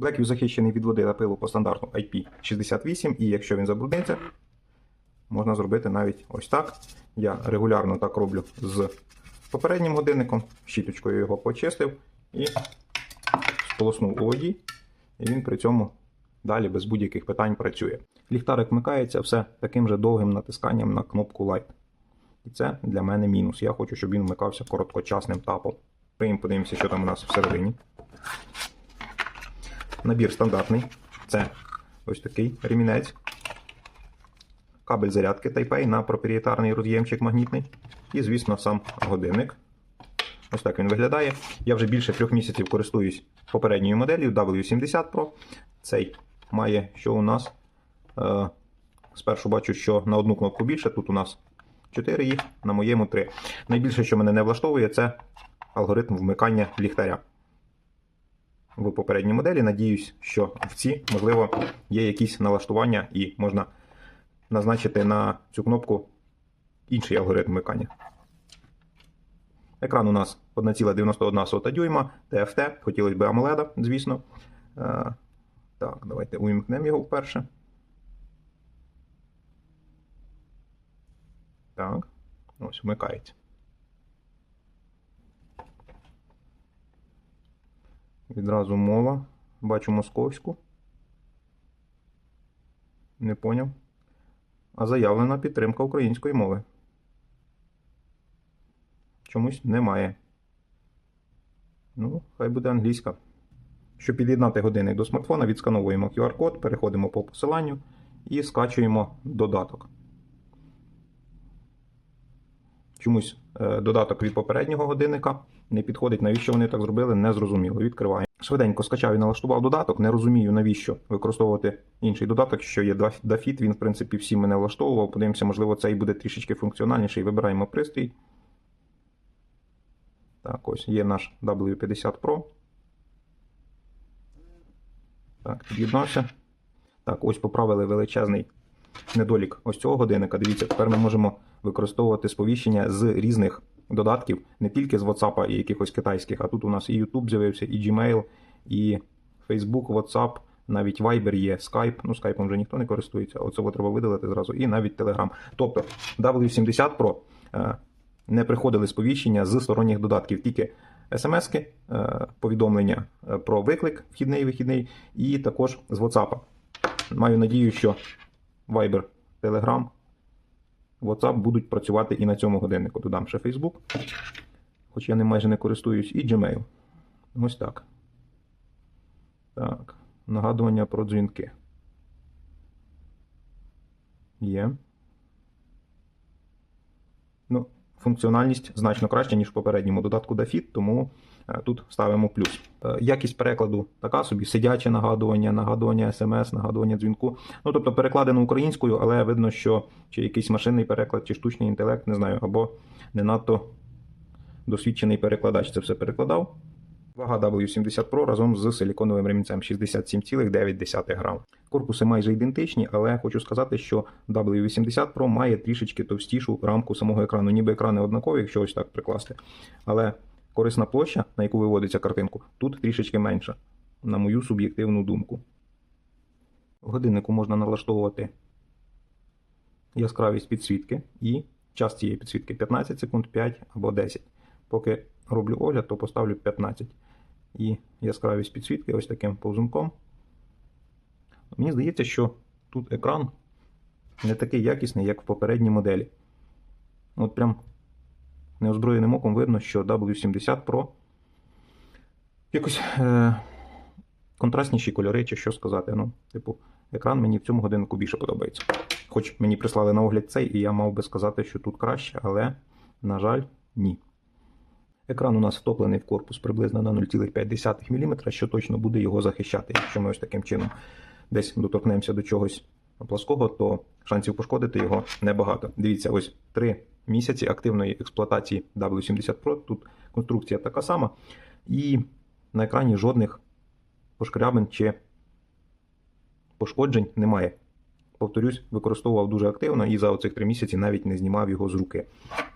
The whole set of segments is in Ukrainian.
Blackview захищений від води та пилу по стандарту IP68, і якщо він забрудниться, можна зробити навіть ось так. Я регулярно так роблю з попереднім годинником, щіточкою його почистив і сполоснув у воді, і він при цьому далі без будь-яких питань працює. Ліхтарик вмикається все таким же довгим натисканням на кнопку Light. І це для мене мінус. Я хочу, щоб він вмикався короткочасним тапом. Подивимося, що там у нас всередині. Набір стандартний. Це ось такий ремінець. Кабель зарядки Type-A на проприєтарний роз'ємчик магнітний. І, звісно, сам годинник. Ось так він виглядає. Я вже більше трьох місяців користуюсь попередньою моделлю W70 Pro. Цей має, що у нас. Е, спершу бачу, що на одну кнопку більше. Тут у нас 4 їх, на моєму 3. Найбільше, що мене не влаштовує, це алгоритм вмикання ліхтаря. В попередній моделі. Надіюсь, що в цій, можливо, є якісь налаштування і можна назначити на цю кнопку інший алгоритм вмикання. Екран у нас 1,91 дюйма, TFT, хотілося б AMOLED, звісно. Е, Так, давайте увімкнемо його вперше. Так, ось вмикається. Відразу мова. Бачу московську. Не поняв. А заявлена підтримка української мови. Чомусь немає. Ну, хай буде англійська. Щоб під'єднати годинник до смартфона, відскановуємо QR-код, переходимо по посиланню і скачуємо додаток. Чомусь е, додаток від попереднього годинника не підходить. Навіщо вони так зробили, не зрозуміло. Відкриваємо. Швиденько скачав і налаштував додаток. Не розумію, навіщо використовувати інший додаток, що є Dafit. Він, в принципі, всі мене влаштовував. Подивимося, можливо, цей буде трішечки функціональніший. Вибираємо пристрій. Так, ось є наш W50 Pro. Так, під'єднався. Так, ось поправили величезний недолік ось цього годинника. Дивіться, тепер ми можемо використовувати сповіщення з різних додатків, не тільки з WhatsApp і якихось китайських, а тут у нас і YouTube з'явився, і Gmail, і Facebook, WhatsApp, навіть Viber є, Skype. Ну, Skype вже ніхто не користується, оце треба видалити зразу, і навіть Telegram. Тобто W70 Pro е, не приходили сповіщення з сторонніх додатків, тільки смс-ки, е, повідомлення е, про виклик, вхідний вихідний, і також з WhatsApp. Маю надію, що Viber, Telegram, WhatsApp будуть працювати і на цьому годиннику. Додам ще Facebook, хоч я ним майже не користуюсь, і Gmail. Ось так. Так. Нагадування про дзвінки. Є. Ну, функціональність значно краще, ніж в попередньому додатку Dafit, тому е, тут ставимо плюс. Е, Якість перекладу така собі: сидяче нагадування, нагадування смс, нагадування дзвінку. Ну, тобто перекладено українською, але видно, що чи якийсь машинний переклад, чи штучний інтелект, не знаю, або не надто досвідчений перекладач це все перекладав. Вага W70 Pro разом з силіконовим ремінцем 67,9 грам. Корпуси майже ідентичні, але хочу сказати, що W80 Pro має трішечки товстішу рамку самого екрану. Ніби екрани однакові, якщо ось так прикласти. Але корисна площа, на яку виводиться картинку, тут трішечки менша, на мою суб'єктивну думку. Годиннику можна налаштовувати яскравість підсвітки і час цієї підсвітки 15 секунд, 5 або 10. Поки роблю огляд, то поставлю 15. І яскравість підсвітки ось таким повзунком. Мені здається, що тут екран не такий якісний, як в попередній моделі. От прям неозброєним оком видно, що W70 Pro якось е- контрастніші кольори, чи що сказати. Ну, типу, екран мені в цьому годиннику більше подобається. Хоч мені прислали на огляд цей, і я мав би сказати, що тут краще, але, на жаль, ні. Екран у нас втоплений в корпус приблизно на 0,5 мм, що точно буде його захищати. Якщо ми ось таким чином десь доторкнемося до чогось плоского, то шансів пошкодити його небагато. Дивіться, ось 3 місяці активної експлуатації W70 Pro. Тут конструкція така сама. І на екрані жодних пошкрябин чи пошкоджень немає. Повторюсь, використовував дуже активно і за оцих 3 місяці навіть не знімав його з руки.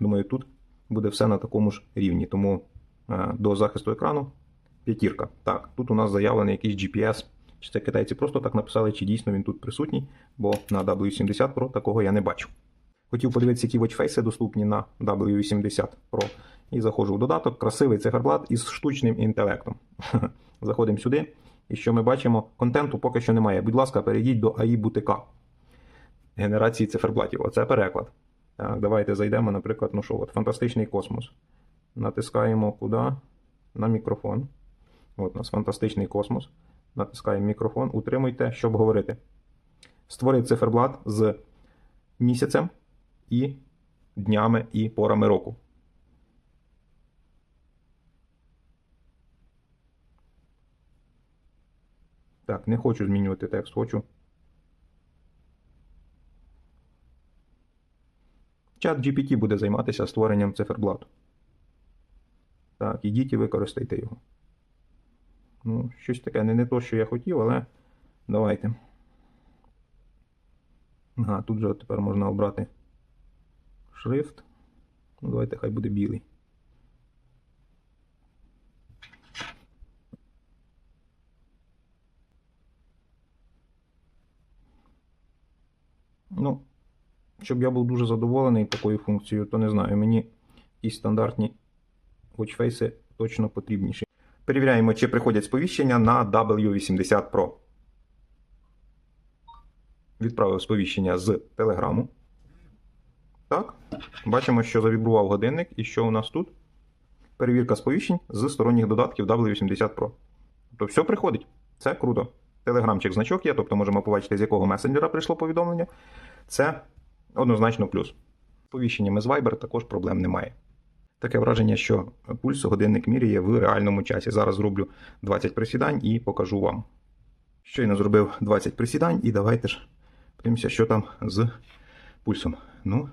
Думаю, тут буде все на такому ж рівні. Тому е, до захисту екрану п'ятірка. Так, тут у нас заявлений якийсь GPS Чи це китайці просто так написали, чи дійсно він тут присутній, бо на W70 Pro такого я не бачу. Хотів подивитися, які watchface доступні на W80 Pro. І заходжу в додаток, красивий циферблат із штучним інтелектом. Заходимо сюди, і що ми бачимо? Контенту поки що немає. Будь ласка, перейдіть до AI Бутика генерації циферблатів. Оце переклад. Так, давайте зайдемо, наприклад, ну що, от, фантастичний космос. Натискаємо куди? На мікрофон. От у нас фантастичний космос. Натискаємо мікрофон. Утримуйте, щоб говорити. Створи циферблат з місяцем і днями і порами року. Так, не хочу змінювати текст, хочу. Чат GPT буде займатися створенням циферблату. Так, ідіть і використайте його. Ну, щось таке не, не то, що я хотів, але давайте. Ага, тут же тепер можна обрати шрифт. Ну, давайте хай буде білий. Ну, щоб я був дуже задоволений такою функцією, то не знаю, мені якісь стандартні watchface точно потрібніші. Перевіряємо, чи приходять сповіщення на W80 Pro. Відправив сповіщення з Телеграму. Так. Бачимо, що завібрував годинник, і що у нас тут? Перевірка сповіщень з сторонніх додатків W80 Pro. Тобто все приходить. Це круто. Телеграмчик значок є, тобто можемо побачити, з якого месенджера прийшло повідомлення. Це однозначно плюс. Повіщеннями з Viber також проблем немає. Таке враження, що пульс годинник міряє в реальному часі. Зараз зроблю 20 присідань і покажу вам. Щойно зробив 20 присідань, і давайте ж подивимося, що там з пульсом. Ну,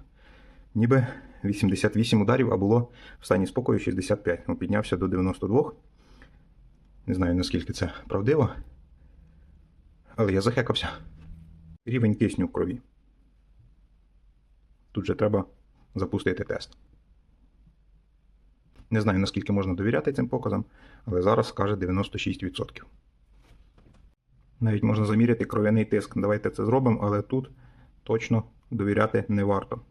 ніби 88 ударів, а було в стані спокою 65. Ну, піднявся до 92. Не знаю, наскільки це правдиво. Але я захекався. Рівень кисню в крові. Тут же треба запустити тест. Не знаю, наскільки можна довіряти цим показам, але зараз каже 96%. Навіть можна заміряти кров'яний тиск. Давайте це зробимо, але тут точно довіряти не варто.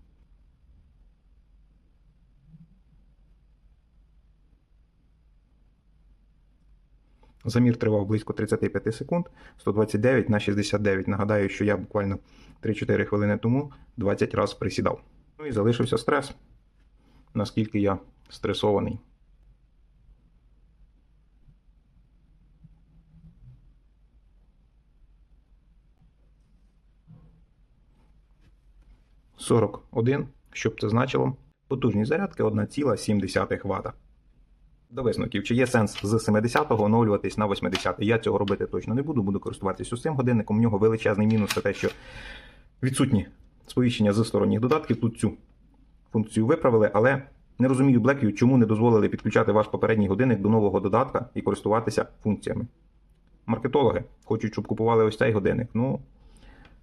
Замір тривав близько 35 секунд, 129 на 69. Нагадаю, що я буквально 3-4 хвилини тому 20 разів присідав. Ну і залишився стрес. Наскільки я стресований. Сорок один, що б це значило? Потужність зарядки 1,7 Вт. До висновків, чи є сенс з 70-го оновлюватись на 80-й. Я цього робити точно не буду, буду користуватися цим годинником. У нього величезний мінус це те, що відсутні сповіщення з сторонніх додатків. Тут цю функцію виправили, але не розумію Blackview, чому не дозволили підключати ваш попередній годинник до нового додатка і користуватися функціями. Маркетологи хочуть, щоб купували ось цей годинник. Ну,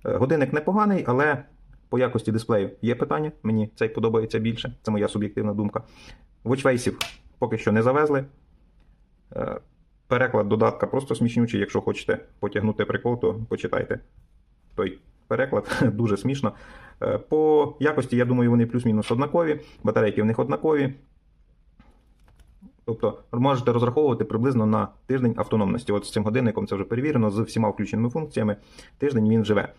е, годинник непоганий, але по якості дисплею є питання. Мені цей подобається більше. Це моя суб'єктивна думка. Вочфейсів поки що не завезли. Е, Переклад додатка просто смішнючий. Якщо хочете потягнути прикол, то почитайте той переклад. Дуже смішно. Е, По якості, я думаю, вони плюс-мінус однакові. Батарейки в них однакові. Тобто можете розраховувати приблизно на тиждень автономності. От з цим годинником це вже перевірено, з всіма включеними функціями. Тиждень він живе.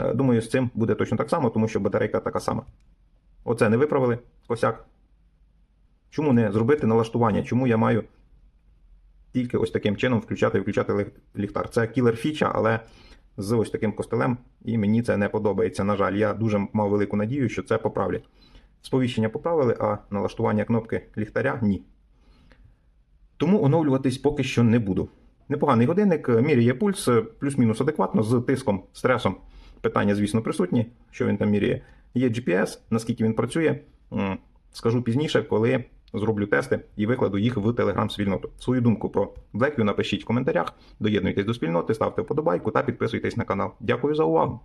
Е, Думаю, з цим буде точно так само, тому що батарейка така сама. Оце не виправили косяк. Чому не зробити налаштування? Чому я маю тільки ось таким чином включати і виключати лих- ліхтар? Це кілер фіча, але з ось таким костелем, і мені це не подобається. На жаль, я дуже мав велику надію, що це поправлять. Сповіщення поправили, а налаштування кнопки ліхтаря ні. Тому оновлюватись поки що не буду. Непоганий годинник, міряє пульс, плюс-мінус адекватно, з тиском, стресом. Питання, звісно, присутні, що він там міряє. Є GPS, наскільки він працює, скажу пізніше, коли зроблю тести і викладу їх в телеграм-спільноту. Свою думку про Blackview напишіть в коментарях, доєднуйтесь до спільноти, ставте вподобайку та підписуйтесь на канал. Дякую за увагу!